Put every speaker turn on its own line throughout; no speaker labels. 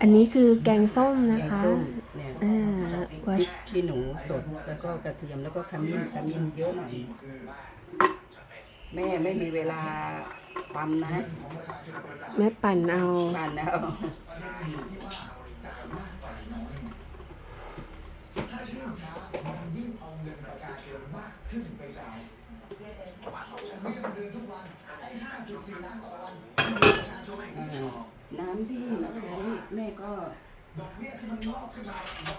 อันนี้คือแกงส้ม
แก
นะ
ง
คะ
ส้มเนี่ย
อ่า
พ
วั
ริ
ช
กขี้หนูสดแล้วก็กระเทียมแล้วก็ขมิ้นขมิ้นเยอะหน่อยแม่ไม่มีเวลาตำนะ
แม่ปั่นเอา
บ้านแล้ว น้ำที่ใช้แม่ก็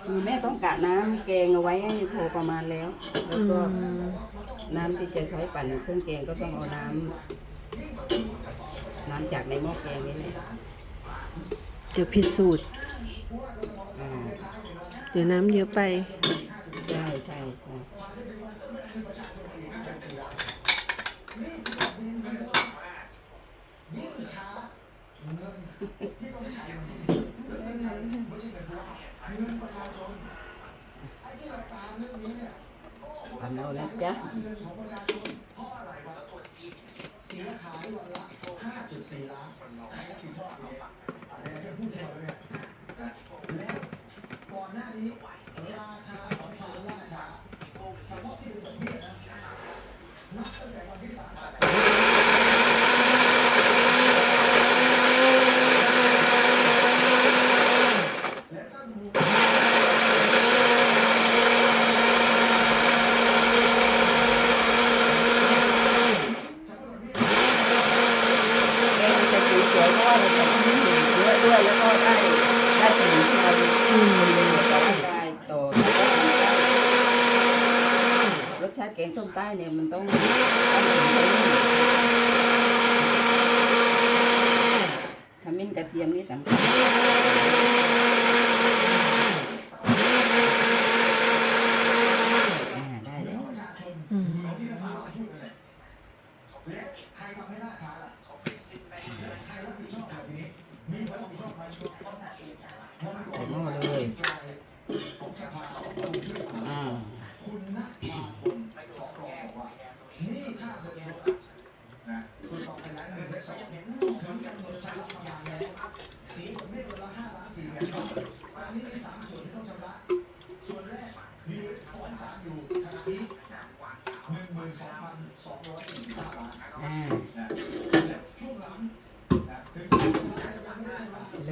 คือแม่ต้องกะน้ำแกงเอาไว้ให้พอประมาณแล้ว แล้วก็น้ำที่จะใช้ปั่นเครื่องแกงก็ต้องเอาน้ำน้ำจากในหม้อแกงนี่แหละ
เดี๋ยวผิดสูตร
อ่า
เดี๋ยวน้ำเยอะไป
ใช่ใช่ใช่ ทำเอานะจ๊ะ แกงจะสีสวยเพราะว่าเราใส่ขมิ้นเยอะด้วยแล้วก็ได้ได้สมุนไพรอืมแต่อรสชาติแกงส้มใต้เนี่ยมันต้องต้ถึงขมิ้นขมิ้นกระเทียมนี่สำคัญอ่าได้แล้ว
อืม
ใส่หม้อเลยอ่าอ่า แล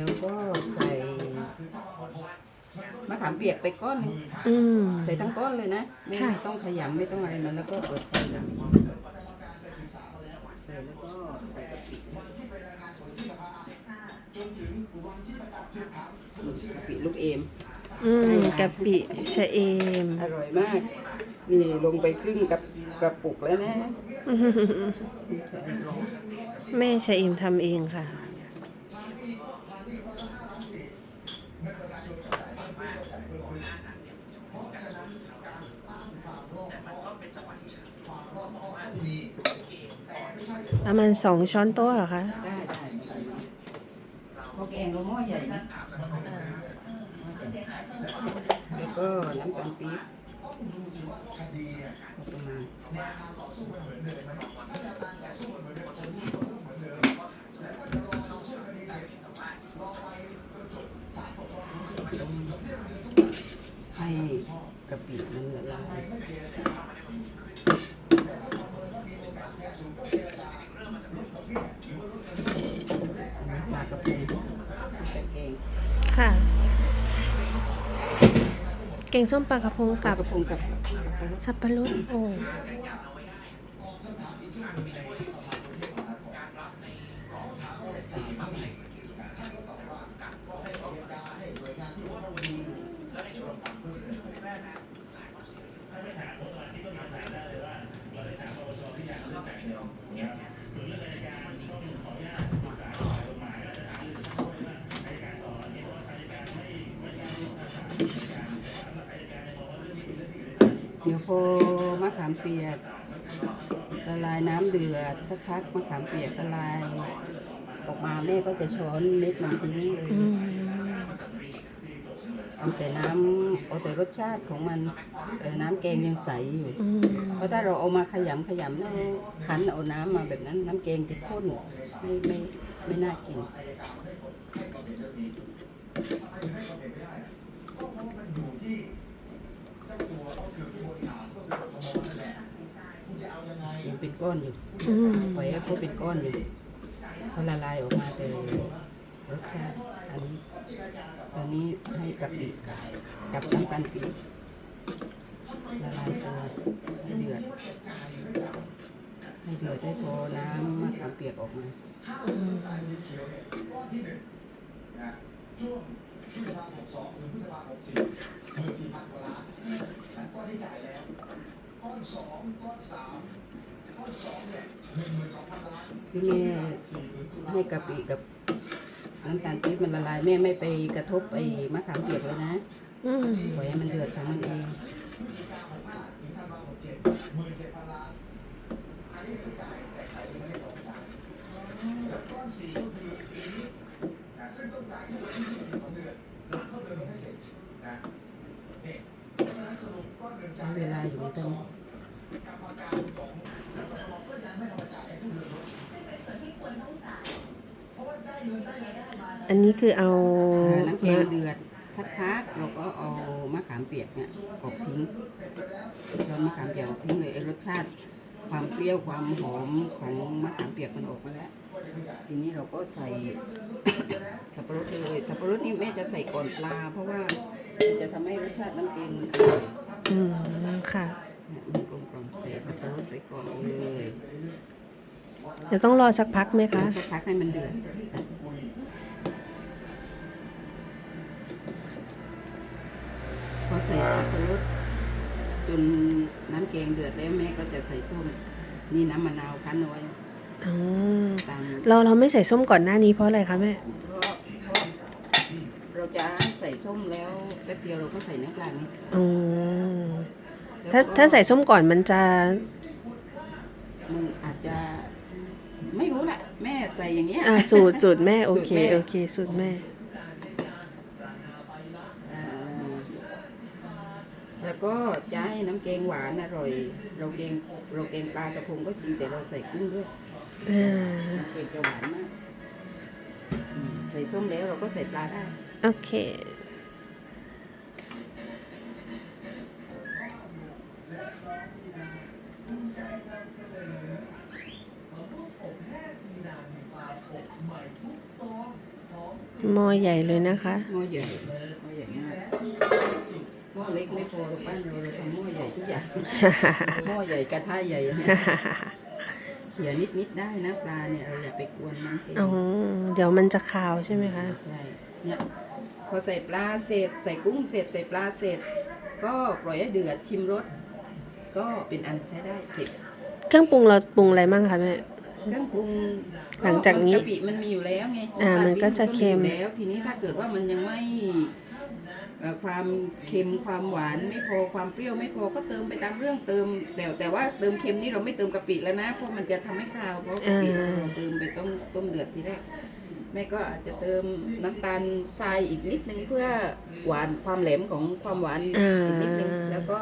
้วก็ใส่มะขามเปียกไปก้อนหนึง
อืม
ใส่ทั้งก้อนเลยนะ ไม่
ค่ะ
ไม่ต้องขยำไม่ต้องอะไรมันแล้วก็เปิดใส่น้ำใส่แล้วก็ใส่กะปิ กะปิลูกเอม
อืมกะปิชะเอม
อร่อยมาก นี่ลงไปครึ่งกับกระปุกแล้วนะ
แม่ชะเอมทำเองค่ะ ประมาณสองช้อนโต๊ะเหรอคะ
ได้ได้พอแกงเราหม้อใหญ่นะแล้ว ก็น้ำตาลปี๊บประมาณให้กะปิมันละลายปลากระพงกะเกง
ค่ะ เก่งส้มปลากระพง
ปลา
กับ
กระพงกับสับปะรด
สับปะรด โอ้
พอมะขามเปียกละลายน้ำเดือดสักพักมะขามเปียกละลาย ออกมาแม่ก็จะช้อนเม็ดมันทิ้งเลย
อืม
เอาแต่น้ำเอาแต่รสชาติของมันแต่น้ำแกงยังใสอยู่
อืม
เพราะถ้าเราเอามาขยำขยำแล้วคั้นเอาน้ำมาแบบนั้นน้ำแกงจะข้นไม่ไม่ไม่น่ากิน ยังเป็นก้อนอยู่
อืม
ปล่อยให้เขาเป็นก้อนอยู่เขาละลายออกมาแต่รสชาติอันนี้ตอนนี้ให้กะปิกับน้ำตาลปี๊บละลายตัวให้เดือด ให้เดือดได้พอน้ำมะขามเปียกออกมา ที่แม่ให้กะปิกับน้ำตาลปี๊บมันละลายแม่ไม่ไปกระทบไอ้มะขามเปียกเลยนะ
อืม
ปล่อยให้มันเดือดของมันเองใช้เวลาอยู่ตรงนี้
อันนี้คือเอา
อ่าน้ำแกง
มา
เดือดสักพักเราก็เอามะขามเปียกเนี่ยออกทิ้งช้อนมะขามเปียกออกทิ้งเลยไอ้รสชาติความเปรี้ยวความหอมของมะขามเปียกมันออกมาแล้ว ทีนี้เราก็ใส่ สับปะรดไปเลยสับปะรดนี่แม่จะใส่ก่อนปลา เพราะว่ามันจะทำให้รสชาติน้ำแกงมันอร่อย
อืมค่ะ
เนี่ยมันกลมกล่อมใส่สับปะรดไปก่อนเลย
เดี๋ยวต้องรอสักพักไหมคะ
สักพักให้มันเดือดพอ ใส่สับปะรดจนน้ำแกงเดือดแล้วแม่ก็จะใส่ส้ม นี่น้ำมะนาวคั้นเอาไว้
อ๋อ
ตาม
เราเราไม่ใส่ส้มก่อนหน้านี้เพราะอะไรคะแม่
เพราะเพราะเราจะใส่ส้มแล้วแป๊บเดียวเราก็ใส่น้ำปลานี่
อ๋อ
แล้ว
ถ้า
ก็
ถ้าใส่ส้มก่อนมันจะ
มันอาจจะ ไม่รู้แหละแม่ใส่อย่างเงี้ย
อ่าสูตรสูตรแม่ โอเค
สูตรแม่
โอเค สูตรแม่
แล้วก็จะให้น้ำแกงหวานอร่อย เราแกงเราแกงปลากระพงก็จริงแต่เราใส่กุ้งด้วย
อ่า
น้ำแกงจะหวานมากอืมใส่ส้มแล้วเราก็ใส่ปลาได้
โอเค หม้อใหญ่เลยนะคะ
หม้อใหญ่หม้อใหญ่มากหม้อ เล็กไม่พอหรอกบ้านเราเราทำหม้อใหญ่ทุกอย่างหม้อใหญ่กระทะใหญ่เนี่ยเขี่ยนิดนิดๆได้นะปลาเนี่ยเราอย่าไปกวนมันเอง
อ๋อเดี๋ยวมันจะคาวใช่ไหมคะ
ใช่เนี่ยพอใส่ปลาเสร็จใส่กุ้งเสร็จใส่ปลาเสร็จ ก็ปล่อยให้เดือดชิมรสก็เป็นอันใช้ได้เสร็จ
เครื่องปรุงเราปรุงอะไรบ้างคะแม่
เครื่องปรุง
หลังจากนี้
กะปิมันมีอยู่แล้วไง
อ่ามันก็จะเค็ม
นอยู่แล้วทีนี้ถ้าเกิดว่ามันยังไม่เอ่อ ความเค็มความหวานไม่พอความเปรี้ยวไม่พอก็เติมไปตามเรื่องเติม แต่แต่ว่าเติมเค็มนี่เราไม่เติมกะปิแล้วนะเพราะมันจะทำให้คาวเพราะกะปิเราเราเติมไปต้มต้มเดือดทีแรกแม่ก็อาจจะเติมน้ำตาลทรายอีกนิดนึงเพื่อหวานความแหลมของความหวาน
อ่า
อีกนิดนึงแล้วก็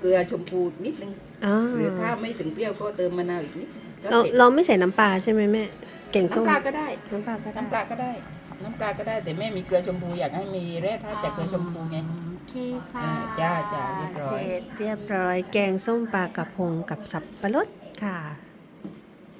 เกลือชมพูนิดนึง
อ๋อ
หรือถ้าไม่ถึงเปรี้ยวก็เติมมะนาวอีกนิดก็
เรา
เสร็จ
เราไม่ใส่น้ำปลาใช่ไหมแม่เก่งส้ม
น้ำปลาก็ได้
น้ำปลาก็ได้
น้ำปลาก็ได้ น้ำปลาก็ได้แต่แม่มีเกลือชมพูอยากให้มีแร่ธาตุจากเกลือชมพูไง
โอเคค่ะ
อ่าจ้าจ้าเรียบร้อย
เสร็จเรียบร้อยแกงส้มปลากระพงกับสับปะรดค่ะ